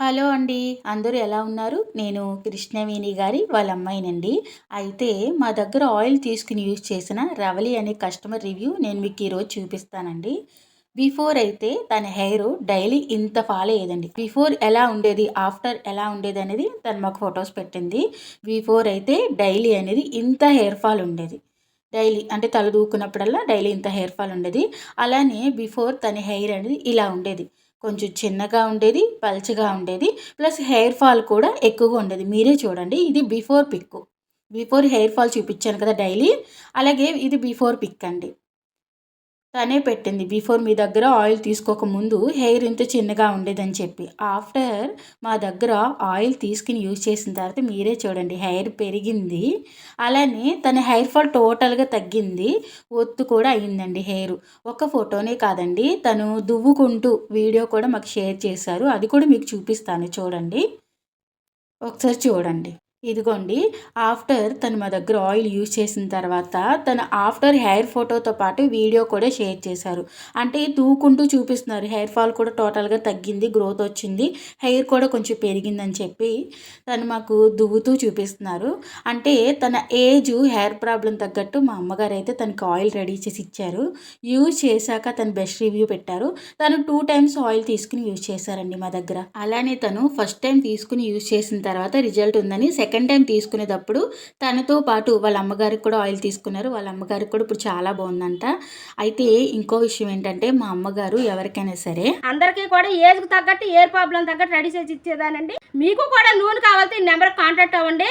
Hello అండి అందరూ ఎలా ఉన్నారు? నేను కృష్ణవేణి గారి వాళ్ళ అమ్మాయినండి అయితే మా దగ్గర ఆయిల్ తీసుకుని యూజ్ చేసిన రవలి అనే కస్టమర్ రివ్యూ నేను మీకు ఈరోజు చూపిస్తానండి. బిఫోర్ అయితే తన హెయిర్ డైలీ ఇంత ఫాలో అయ్యేదండి బిఫోర్ ఎలా ఉండేది ఆఫ్టర్ ఎలా ఉండేది అనేది తను మాకు ఫొటోస్ పెట్టింది. బిఫోర్ అయితే డైలీ అనేది ఇంత హెయిర్ ఫాల్ ఉండేది. డైలీ అంటే తల దూకున్నప్పుడల్లా డైలీ ఇంత హెయిర్ ఫాల్ ఉండేది. అలానే బిఫోర్ తన హెయిర్ అనేది ఇలా ఉండేది. కొంచెం చిన్నగా ఉండేది పల్చగా ఉండేది ప్లస్ హెయిర్ ఫాల్ కూడా ఎక్కువగా ఉండేది. మీరే చూడండి ఇది before pic before hair fall చూపించాను కదా డైలీ. అలాగే ఇది బిఫోర్ పిక్ అండి. తనే పెట్టింది. బిఫోర్ మీ దగ్గర ఆయిల్ తీసుకోక ముందు హెయిర్ ఇంత చిన్నగా ఉండేదని చెప్పి. ఆఫ్టర్ మా దగ్గర ఆయిల్ తీసుకుని యూజ్ చేసిన తర్వాత మీరే చూడండి హెయిర్ పెరిగింది. అలానే తన హెయిర్ ఫాల్ టోటల్గా తగ్గింది. ఒత్తు కూడా అయిందండి హెయిర్. ఒక ఫోటోనే కాదండి తను దువ్వుకుంటూ వీడియో కూడా మాకు షేర్ చేశారు. అది కూడా మీకు చూపిస్తాను చూడండి. ఒకసారి చూడండి. ఇదిగోండి ఆఫ్టర్ తను మా దగ్గర ఆయిల్ యూజ్ చేసిన తర్వాత తను ఆఫ్టర్ హెయిర్ ఫోటోతో పాటు వీడియో కూడా షేర్ చేశారు. అంటే దూకుంటూ చూపిస్తున్నారు. హెయిర్ ఫాల్ కూడా టోటల్గా తగ్గింది గ్రోత్ వచ్చింది హెయిర్ కూడా కొంచెం పెరిగిందని చెప్పి తను మాకు దువ్వుతూ చూపిస్తున్నారు. అంటే తన ఏజ్ హెయిర్ ప్రాబ్లం తగ్గట్టు మా అమ్మగారు అయితే తనకి ఆయిల్ రెడీ చేసి ఇచ్చారు. యూజ్ చేశాక తను బెస్ట్ రివ్యూ పెట్టారు. తను టూ టైమ్స్ ఆయిల్ తీసుకుని యూజ్ చేశారండి మా దగ్గర. అలానే తను ఫస్ట్ టైం తీసుకుని యూజ్ చేసిన తర్వాత రిజల్ట్ ఉందని సెకండ్ సెకండ్ టైం తీసుకునేటప్పుడు తనతో పాటు వాళ్ళ అమ్మగారికి కూడా ఆయిల్ తీసుకున్నారు. వాళ్ళ అమ్మగారికి కూడా ఇప్పుడు చాలా బాగుందంట. అయితే ఇంకో విషయం ఏంటంటే మా అమ్మగారు ఎవరికైనా సరే అందరికీ కూడా ఏజ్కి తగ్గట్టు ఏ ప్రాబ్లం తగ్గట్టు రెడీ చేసి ఇచ్చేదానండి. మీకు కూడా నూనె కావాలంటే ఈ నెంబర్ కాంటాక్ట్ అవ్వండి.